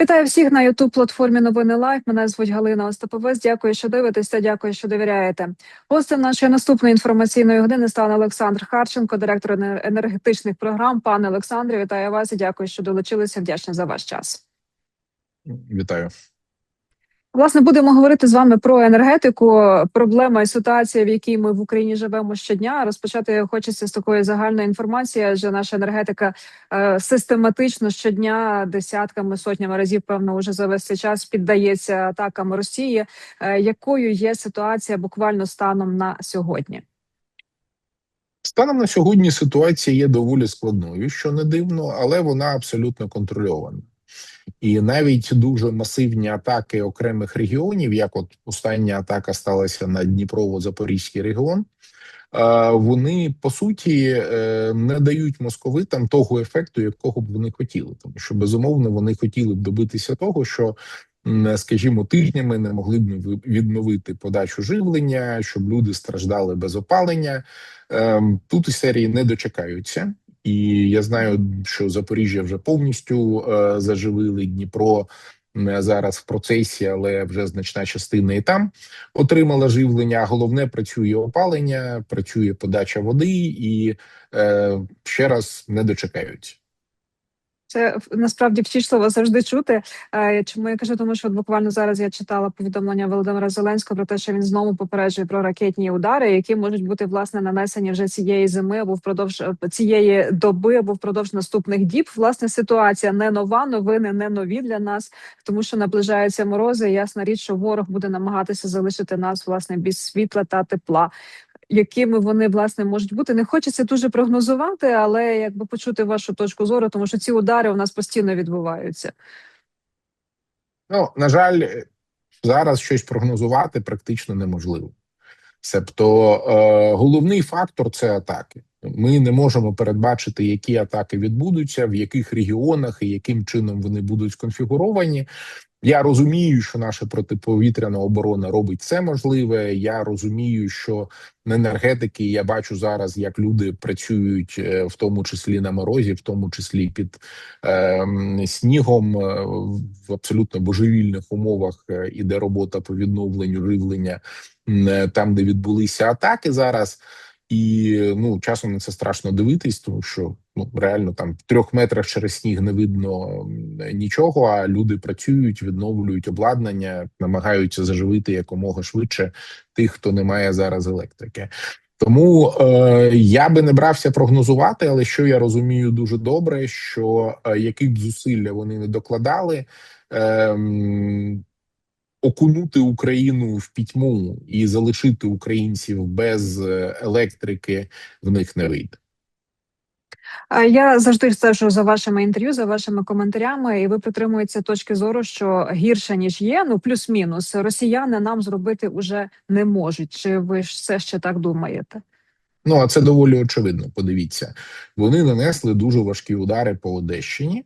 Вітаю всіх на youtube платформі Новини Лайф. Мене звуть Галина Остаповець. Дякую, що дивитеся. Дякую, що довіряєте. Гостем нашої наступної інформаційної години стане Олександр Харченко, директор енергетичних програм. Пане Олександре, вітаю вас і дякую, що долучилися. Вдячна за ваш час. Вітаю. Власне, будемо говорити з вами про енергетику. Проблема і ситуація, в якій ми в Україні живемо щодня. Розпочати хочеться з такої загальної інформації, адже наша енергетика е, систематично щодня десятками сотнями разів, певно, уже за весь цей час піддається атакам Росії. Е, якою є ситуація буквально станом на сьогодні? Станом на сьогодні ситуація є доволі складною, що не дивно, але вона абсолютно контрольована. І навіть дуже масивні атаки окремих регіонів, як от остання атака сталася на Дніпрово-Запорізький регіон, вони по суті е, не дають московитам того ефекту, якого б вони хотіли, тому що безумовно вони хотіли б добитися того, що скажімо, тижнями не могли б ви- відновити подачу живлення, щоб люди страждали без опалення. Ем, Тут серії не дочекаються. І я знаю, що Запоріжжя вже повністю е, заживили Дніпро не зараз в процесі, але вже значна частина і там отримала живлення. Головне працює опалення, працює подача води, і е, ще раз не дочекаються. Це насправді втішливо завжди чути. Е, Чому я кажу, тому що от буквально зараз я читала повідомлення Володимира Зеленського про те, що він знову попереджує про ракетні удари, які можуть бути власне нанесені вже цієї зими або впродовж е, цієї доби, або впродовж наступних діб. Власне, ситуація не нова, новини не нові для нас, тому що наближаються морози. і Ясна річ, що ворог буде намагатися залишити нас власне без світла та тепла. Якими вони власне можуть бути, не хочеться дуже прогнозувати, але якби почути вашу точку зору, тому що ці удари у нас постійно відбуваються. Ну, на жаль, зараз щось прогнозувати практично неможливо. Себто е, головний фактор це атаки. Ми не можемо передбачити, які атаки відбудуться, в яких регіонах і яким чином вони будуть сконфігуровані. Я розумію, що наша протиповітряна оборона робить все можливе. Я розумію, що на енергетики я бачу зараз, як люди працюють, е, в тому числі на морозі, в тому числі під е, снігом, в абсолютно божевільних умовах е, іде робота по відновленню живлення е, там, де відбулися атаки зараз. І ну часом на це страшно дивитись, тому що ну реально там в трьох метрах через сніг не видно нічого. А люди працюють, відновлюють обладнання, намагаються заживити якомога швидше тих, хто не має зараз електрики. Тому е, я би не брався прогнозувати, але що я розумію дуже добре, що е, які б зусилля вони не докладали. Е, окунути Україну в пітьму і залишити українців без е, електрики в них не вийде. Я завжди стежу за вашими інтерв'ю, за вашими коментарями, і ви притримуєтеся точки зору, що гірше ніж є. Ну плюс-мінус росіяни нам зробити уже не можуть. Чи ви ж все ще так думаєте? Ну а це доволі очевидно. Подивіться, вони нанесли дуже важкі удари по Одещині.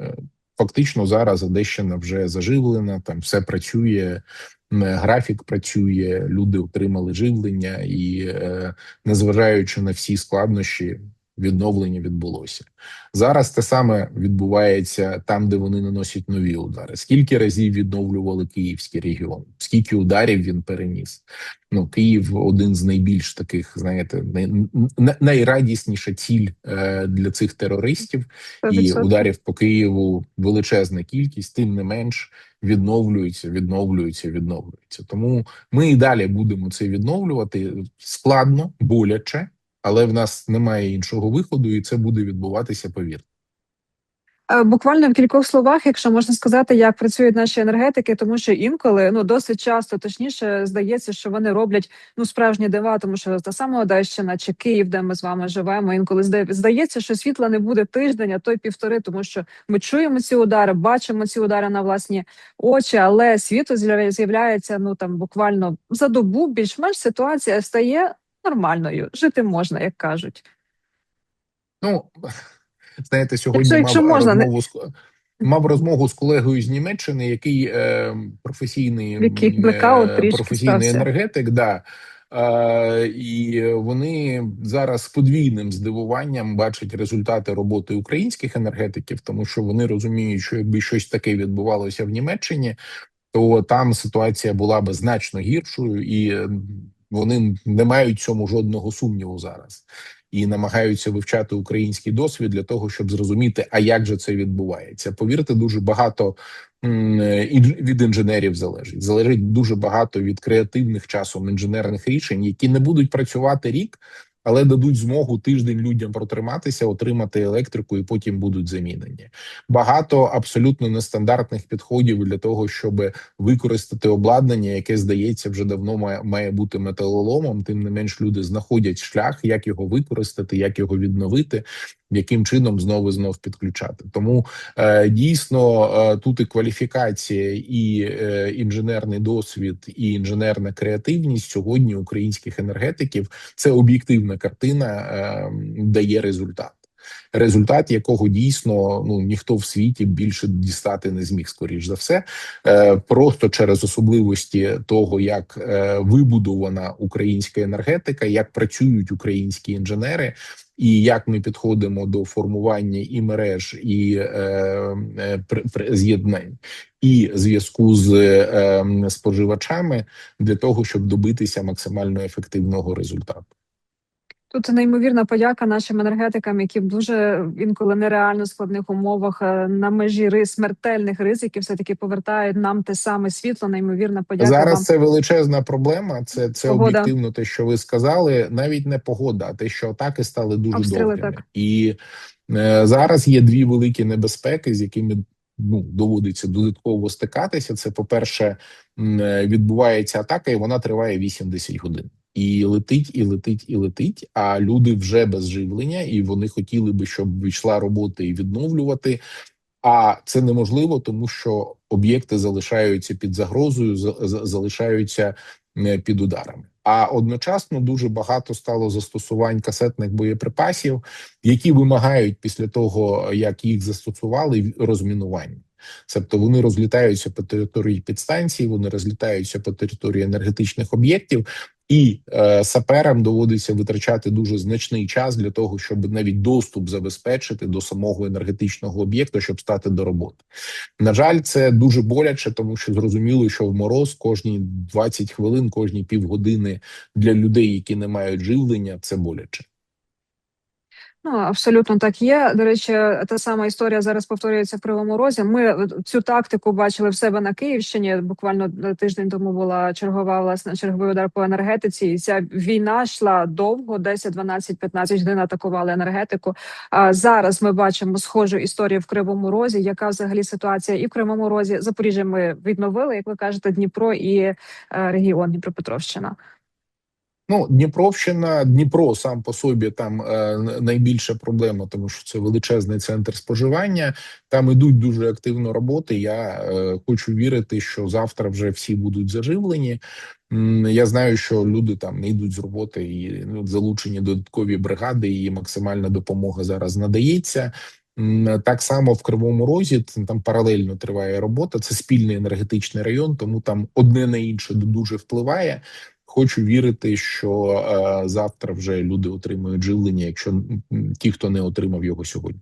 Е, Фактично, зараз Одещина вже заживлена, там все працює, графік працює, люди отримали живлення, і е, незважаючи на всі складнощі, відновлення відбулося. Зараз те саме відбувається там, де вони наносять нові удари. Скільки разів відновлювали Київський регіон? Скільки ударів він переніс? Ну, Київ один з найбільш таких, знаєте, най, най- найрадісніша ціль е, для цих терористів, і 100%. ударів по Києву величезна кількість, тим не менш відновлюються, відновлюються, відновлюються. Тому ми і далі будемо це відновлювати складно, боляче, але в нас немає іншого виходу, і це буде відбуватися повірте. Е, Буквально в кількох словах, якщо можна сказати, як працюють наші енергетики, тому що інколи ну досить часто, точніше, здається, що вони роблять ну справжні дива, тому що та сама Одещина чи Київ, де ми з вами живемо, інколи здає- здається, що світла не буде тиждень, а то й півтори, тому що ми чуємо ці удари, бачимо ці удари на власні очі, але світло з'являється ну там буквально за добу. Більш-менш ситуація стає нормальною. Жити можна, як кажуть. Ну знаєте, сьогодні Якщо- якщо мав можна, не- розмову з мав розмову з колегою з Німеччини, який е, професійний Який е, професійний енергетик. Да. Е, і вони зараз з подвійним здивуванням бачать результати роботи українських енергетиків, тому що вони розуміють, що якби щось таке відбувалося в Німеччині, то там ситуація була би значно гіршою, і вони не мають цьому жодного сумніву зараз і намагаються вивчати український досвід для того, щоб зрозуміти, а як же це відбувається. Повірте, дуже багато і від інженерів залежить. Залежить дуже багато від креативних часом інженерних рішень, які не будуть працювати рік. Але дадуть змогу тиждень людям протриматися, отримати електрику, і потім будуть замінені. Багато абсолютно нестандартних підходів для того, щоб використати обладнання, яке здається вже давно має, має бути металоломом. Тим не менш, люди знаходять шлях, як його використати, як його відновити, яким чином знову знов підключати. Тому е, дійсно е, тут і кваліфікація, і е, інженерний досвід, і інженерна креативність сьогодні українських енергетиків це об'єктивна картина, е, дає результат. Результат якого дійсно ну ніхто в світі більше дістати не зміг, скоріш за все, е, просто через особливості того, як е, вибудована українська енергетика, як працюють українські інженери, і як ми підходимо до формування і мереж, і е, е, з'єднань, і зв'язку з е, споживачами для того, щоб добитися максимально ефективного результату. Тут неймовірна подяка нашим енергетикам, які в дуже інколи нереально складних умовах е, на межі риз смертельних ризиків, все таки повертають нам те саме світло. Неймовірна подяка Зараз вам. це величезна проблема. Це це Погода. об'єктивно те, що ви сказали. Навіть не погода, а те, що атаки стали дуже Обстріли, довгими. так. І е, зараз є дві великі небезпеки, з якими ну доводиться додатково стикатися. Це по перше, відбувається атака, і вона триває 8-10 годин. І летить, і летить, і летить. А люди вже без живлення, і вони хотіли би, щоб йшла робота і відновлювати. А це неможливо, тому що об'єкти залишаються під загрозою, за- за- залишаються е, під ударами. А одночасно дуже багато стало застосувань касетних боєприпасів, які вимагають після того, як їх застосували, розмінування. Тобто вони розлітаються по території підстанцій, вони розлітаються по території енергетичних об'єктів, і е, саперам доводиться витрачати дуже значний час для того, щоб навіть доступ забезпечити до самого енергетичного об'єкту, щоб стати до роботи. На жаль, це дуже боляче, тому що зрозуміло, що в мороз кожні 20 хвилин, кожні півгодини для людей, які не мають живлення, це боляче. Ну абсолютно так є. До речі, та сама історія зараз повторюється в Кривому Розі. Ми е, цю тактику бачили в себе на Київщині. Буквально е, тиждень тому була чергова власне черговий удар по енергетиці. І ця війна йшла довго, 10, 12, 15 годин атакували енергетику. А зараз ми бачимо схожу історію в Кривому Розі. Яка взагалі ситуація і в Кривому Розі Запоріжжя ми відновили, як ви кажете, Дніпро і е, регіон Дніпропетровщина. Ну, Дніпровщина, Дніпро сам по собі там е, найбільша проблема, тому що це величезний центр споживання. Там ідуть дуже активно роботи. Я е, хочу вірити, що завтра вже всі будуть заживлені. Я знаю, що люди там не йдуть з роботи і ну, залучені додаткові бригади, і максимальна допомога зараз надається. Так само в Кривому Розі там паралельно триває робота. Це спільний енергетичний район, тому там одне на інше дуже впливає. Хочу вірити, що е, завтра вже люди отримують живлення, якщо ті, хто не отримав його сьогодні.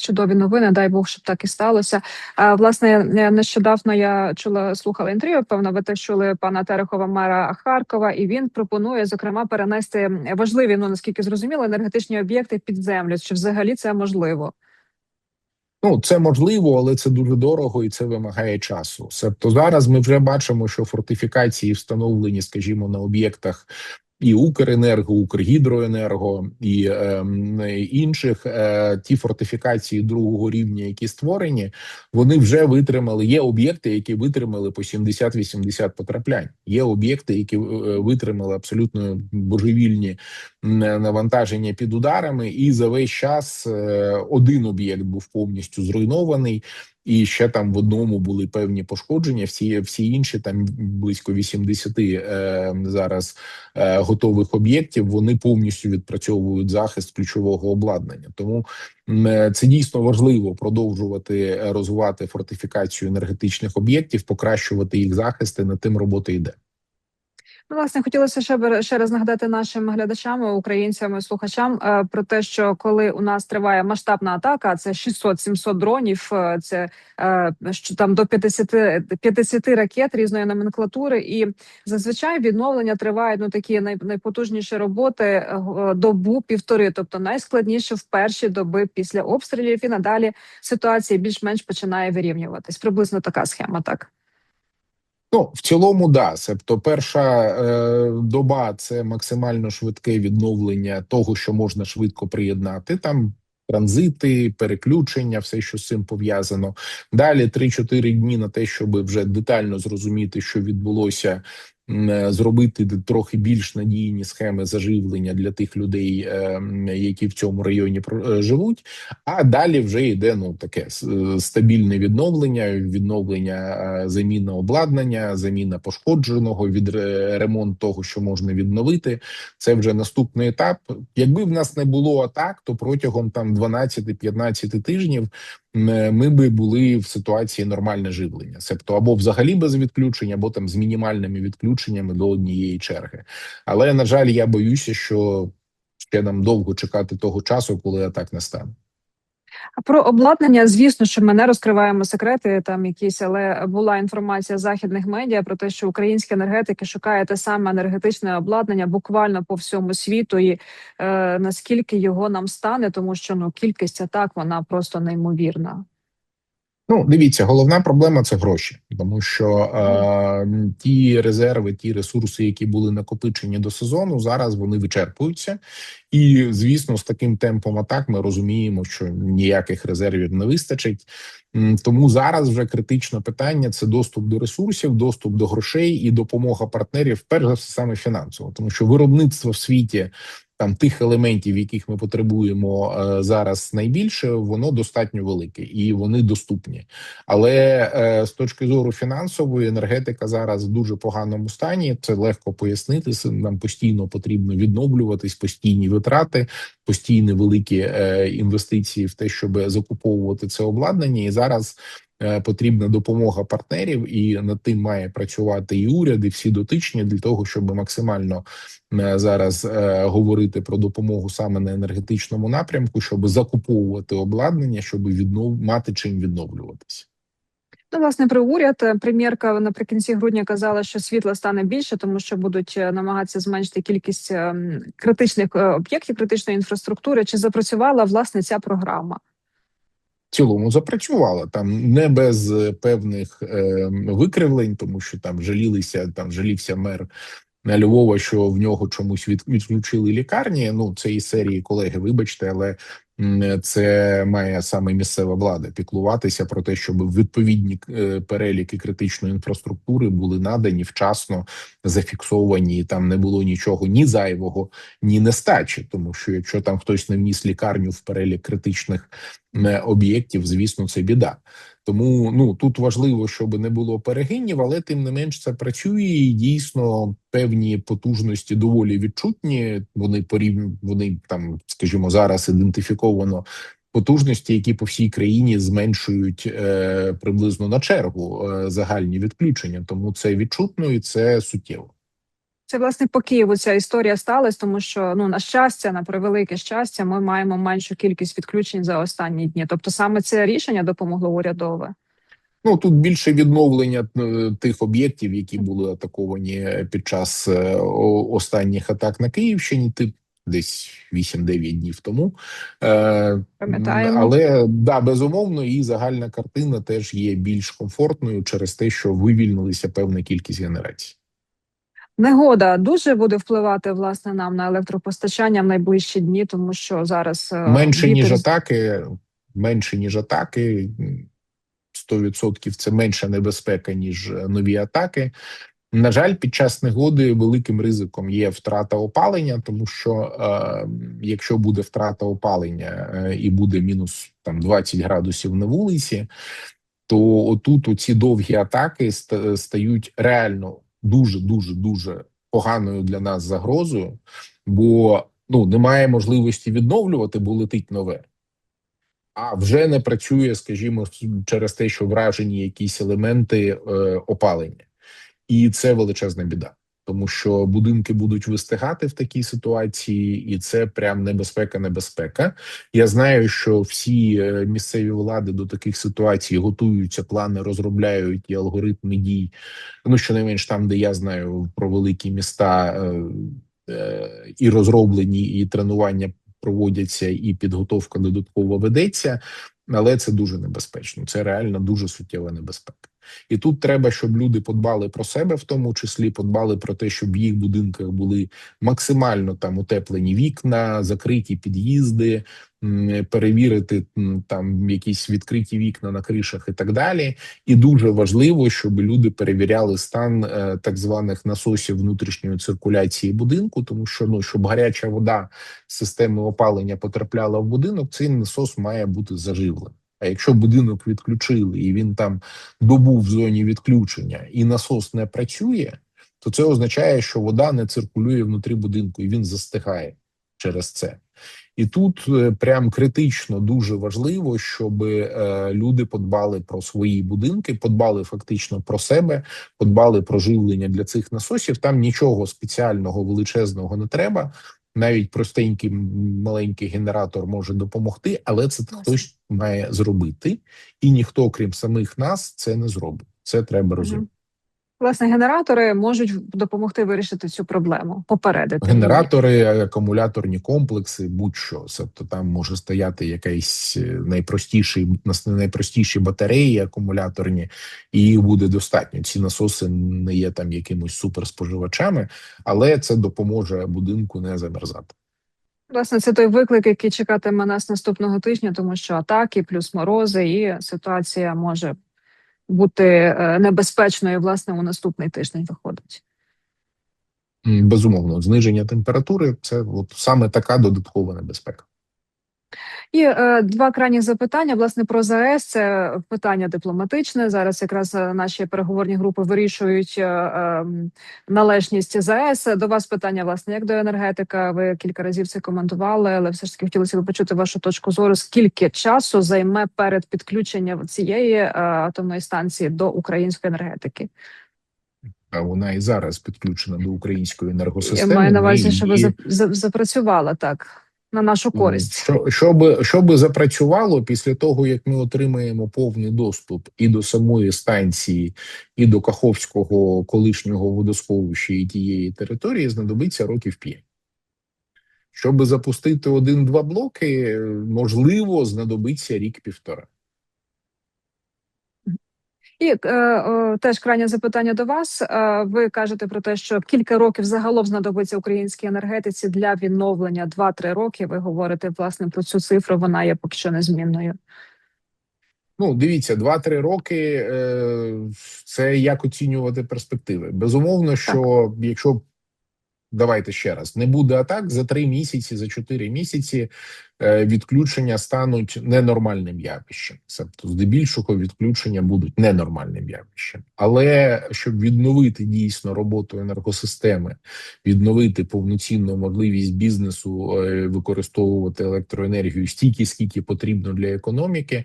Чудові новини, дай Бог, щоб так і сталося. Власне е, нещодавно я чула, слухала інтерв'ю. Певно, ви теж чули пана Терехова, мера Харкова, і він пропонує зокрема перенести важливі, ну наскільки зрозуміло, енергетичні об'єкти під землю. Чи взагалі це можливо? Ну, це можливо, але це дуже дорого і це вимагає часу. Тобто зараз ми вже бачимо, що фортифікації встановлені, скажімо, на об'єктах і Укренерго, Укргідроенерго і ем, інших. Е, ті фортифікації другого рівня, які створені, вони вже витримали. Є об'єкти, які витримали по 70-80 потраплянь. Є об'єкти, які е, витримали абсолютно божевільні навантаження під ударами, і за весь час е, один об'єкт був повністю зруйнований. І ще там в одному були певні пошкодження. Всі всі інші там близько 80 е, зараз е, готових об'єктів. Вони повністю відпрацьовують захист ключового обладнання. Тому е, це дійсно важливо продовжувати розвивати фортифікацію енергетичних об'єктів, покращувати їх захист. І над тим робота йде. Ну, власне, хотілося ще ще раз нагадати нашим глядачам, українцям, слухачам е, про те, що коли у нас триває масштабна атака, це 600-700 дронів, е, це е, що там до 50, 50 ракет різної номенклатури, і зазвичай відновлення триває ну такі найпотужніші роботи добу півтори, тобто найскладніше в перші доби після обстрілів, і надалі ситуація більш-менш починає вирівнюватись. Приблизно така схема, так. Ну, в цілому, да. Себто, перша е, доба це максимально швидке відновлення того, що можна швидко приєднати. Там транзити, переключення, все, що з цим пов'язано. Далі 3-4 дні на те, щоб вже детально зрозуміти, що відбулося. Е, Зробити трохи більш надійні схеми заживлення для тих людей, е, які в цьому районі е, живуть. А далі вже йде ну таке стабільне відновлення, відновлення заміна обладнання, заміна пошкодженого, від ре- ремонт того, що можна відновити. Це вже наступний етап. Якби в нас не було атак, то протягом там 12-15 тижнів ми би були в ситуації нормальне живлення, себто або взагалі без відключень, або там з мінімальними відключеннями до однієї черги. Але на жаль, я боюся, що ще нам довго чекати того часу, коли атак не стане. А про обладнання, звісно, що ми не розкриваємо секрети там якісь, але була інформація західних медіа про те, що українські енергетики шукають те саме енергетичне обладнання буквально по всьому світу, і е, наскільки його нам стане, тому що ну кількість атак вона просто неймовірна. Ну, дивіться, головна проблема це гроші, тому що е, ті резерви, ті ресурси, які були накопичені до сезону, зараз вони вичерпуються. І звісно, з таким темпом атак ми розуміємо, що ніяких резервів не вистачить. Тому зараз вже критичне питання це доступ до ресурсів, доступ до грошей і допомога партнерів, перш за все саме фінансово, тому що виробництво в світі там тих елементів, яких ми потребуємо е, зараз найбільше, воно достатньо велике і вони доступні. Але е, з точки зору фінансової енергетика зараз в дуже поганому стані. Це легко пояснити. Нам постійно потрібно відновлюватись, постійні витрати, постійні великі е, інвестиції в те, щоб закуповувати це обладнання. І зараз потрібна допомога партнерів, і над тим має працювати і уряд, і всі дотичні для того, щоб максимально е, зараз е, говорити про допомогу саме на енергетичному напрямку, щоб закуповувати обладнання, щоб віднов мати чим відновлюватися. Ну, власне, про уряд е, прем'єрка наприкінці грудня казала, що світла стане більше, тому що будуть е, намагатися зменшити кількість е, критичних е, об'єктів критичної інфраструктури. Чи запрацювала власне ця програма? Цілому запрацювала там не без е, певних е, викривлень, тому що там жалілися, там жалівся мер е, Львова, що в нього чомусь відключили лікарні. Ну це із серії колеги, вибачте, але це має саме місцева влада піклуватися про те, щоб відповідні е, переліки критичної інфраструктури були надані вчасно зафіксовані. і Там не було нічого ні зайвого, ні нестачі, тому що якщо там хтось не вніс лікарню в перелік критичних об'єктів, звісно, це біда. Тому ну тут важливо, щоб не було перегинів, але тим не менш це працює і дійсно певні потужності доволі відчутні. Вони порівню, вони там, скажімо, зараз ідентифіковано потужності, які по всій країні зменшують е, приблизно на чергу е, загальні відключення. Тому це відчутно і це суттєво. Це власне по Києву ця історія сталася, тому що ну на щастя, на превелике щастя, ми маємо меншу кількість відключень за останні дні. Тобто, саме це рішення допомогло урядове. Ну тут більше відновлення е, тих об'єктів, які були атаковані під час е, останніх атак на Київщині. Тип десь 8-9 днів тому. Е, Пам'ятаємо. Але да, безумовно, і загальна картина теж є більш комфортною через те, що вивільнилися певна кількість генерацій. Негода дуже буде впливати власне нам на електропостачання в найближчі дні, тому що зараз е, Менше ніж атаки, менше ніж атаки. 100% це менша небезпека ніж е, нові атаки. На жаль, під час негоди великим ризиком є втрата опалення, тому що е, якщо буде втрата опалення е, і буде мінус там 20 градусів на вулиці, то отут оці довгі атаки ста- стають реально дуже дуже дуже поганою для нас загрозою, бо ну немає можливості відновлювати, бо летить нове. А вже не працює, скажімо, через те, що вражені якісь елементи е, опалення, і це величезна біда. Тому що будинки будуть вистигати в такій ситуації, і це прям небезпека. Небезпека. Я знаю, що всі е, місцеві влади до таких ситуацій готуються, плани розробляють і алгоритми дій. Ну щонайменш там, де я знаю про великі міста е, е, і розроблені, і тренування проводяться, і підготовка додатково ведеться, але це дуже небезпечно. Це реально дуже суттєва небезпека. І тут треба, щоб люди подбали про себе, в тому числі подбали про те, щоб в їх будинках були максимально там утеплені вікна, закриті під'їзди, перевірити там якісь відкриті вікна на кришах і так далі. І дуже важливо, щоб люди перевіряли стан е, так званих насосів внутрішньої циркуляції будинку, тому що ну щоб гаряча вода з системи опалення потрапляла в будинок, цей насос має бути заживлений. А якщо будинок відключили і він там добу в зоні відключення, і насос не працює, то це означає, що вода не циркулює внутрі будинку, і він застигає через це. І тут е, прям критично дуже важливо, щоб е, люди подбали про свої будинки, подбали фактично про себе, подбали про живлення для цих насосів. Там нічого спеціального величезного не треба. Навіть простенький маленький генератор може допомогти, але це хтось має зробити, і ніхто, крім самих нас, це не зробить. Це треба розуміти. Власне, генератори можуть допомогти вирішити цю проблему, попередити. Генератори, акумуляторні комплекси, будь-що. Тобто там може стояти якийсь е, найпростіший найпростіші батареї акумуляторні, і їх буде достатньо. Ці насоси не є там якимось суперспоживачами, але це допоможе будинку не замерзати. Власне, це той виклик, який чекатиме нас наступного тижня, тому що атаки, плюс морози, і ситуація може бути е, небезпечною. Власне, у наступний тиждень виходить. Безумовно, зниження температури це от саме така додаткова небезпека. І е, два крайні запитання. Власне про ЗАЕС це питання дипломатичне. Зараз якраз е, наші переговорні групи вирішують е, е, належність ЗАЕС. До вас питання, власне, як до енергетика. Ви кілька разів це коментували, але все ж таки хотілося б почути вашу точку зору. Скільки часу займе перед підключенням цієї е, атомної станції до української енергетики? А вона і зараз підключена до української Я маю на увазі, щоб за, запрацювала так на нашу користь. Що, щоб, щоб запрацювало після того, як ми отримаємо повний доступ і до самої станції, і до Каховського колишнього водосховища і тієї території, знадобиться років 5. Щоб запустити один-два блоки, можливо, знадобиться рік-півтора. І е, е, теж крайнє запитання до вас. Е, ви кажете про те, що кілька років загалом знадобиться українській енергетиці для відновлення 2-3 роки. Ви говорите власне про цю цифру. Вона є поки що незмінною. Ну, дивіться, 2-3 роки е, це як оцінювати перспективи. Безумовно, що якщо давайте ще раз, не буде атак за 3 місяці, за 4 місяці е, відключення стануть ненормальним явищем. Тобто, здебільшого відключення будуть ненормальним явищем. Але щоб відновити дійсно роботу енергосистеми, відновити повноцінну можливість бізнесу е, використовувати електроенергію стільки, скільки потрібно для економіки.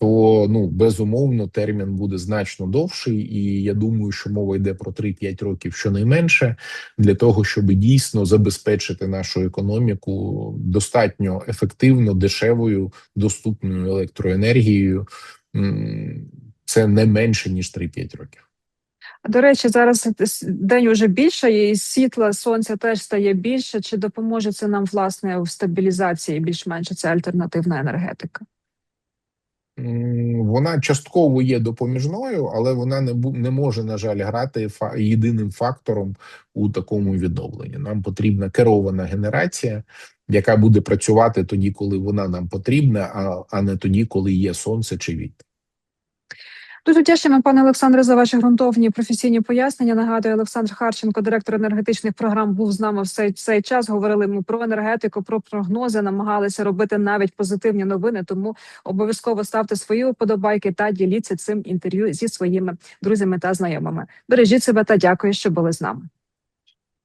То ну безумовно термін буде значно довший, і я думаю, що мова йде про 3-5 років щонайменше для того, щоб дійсно забезпечити нашу економіку достатньо ефективно, дешевою, доступною електроенергією. Це не менше ніж 3-5 років. До речі, зараз день уже більше, і світла сонця теж стає більше. Чи допоможе це нам власне в стабілізації більш-менш ця альтернативна енергетика? Вона частково є допоміжною, але вона не не може, на жаль, грати фа- єдиним фактором у такому відновленні. Нам потрібна керована генерація, яка буде працювати тоді, коли вона нам потрібна, а, а не тоді, коли є сонце чи вітер. Дуже вдячуємо, пане Олександре, за ваші ґрунтовні професійні пояснення. Нагадую, Олександр Харченко, директор енергетичних програм, був з нами в цей, цей час. Говорили ми про енергетику, про прогнози, намагалися робити навіть позитивні новини. Тому обов'язково ставте свої вподобайки та діліться цим інтерв'ю зі своїми друзями та знайомими. Бережіть себе та дякую, що були з нами.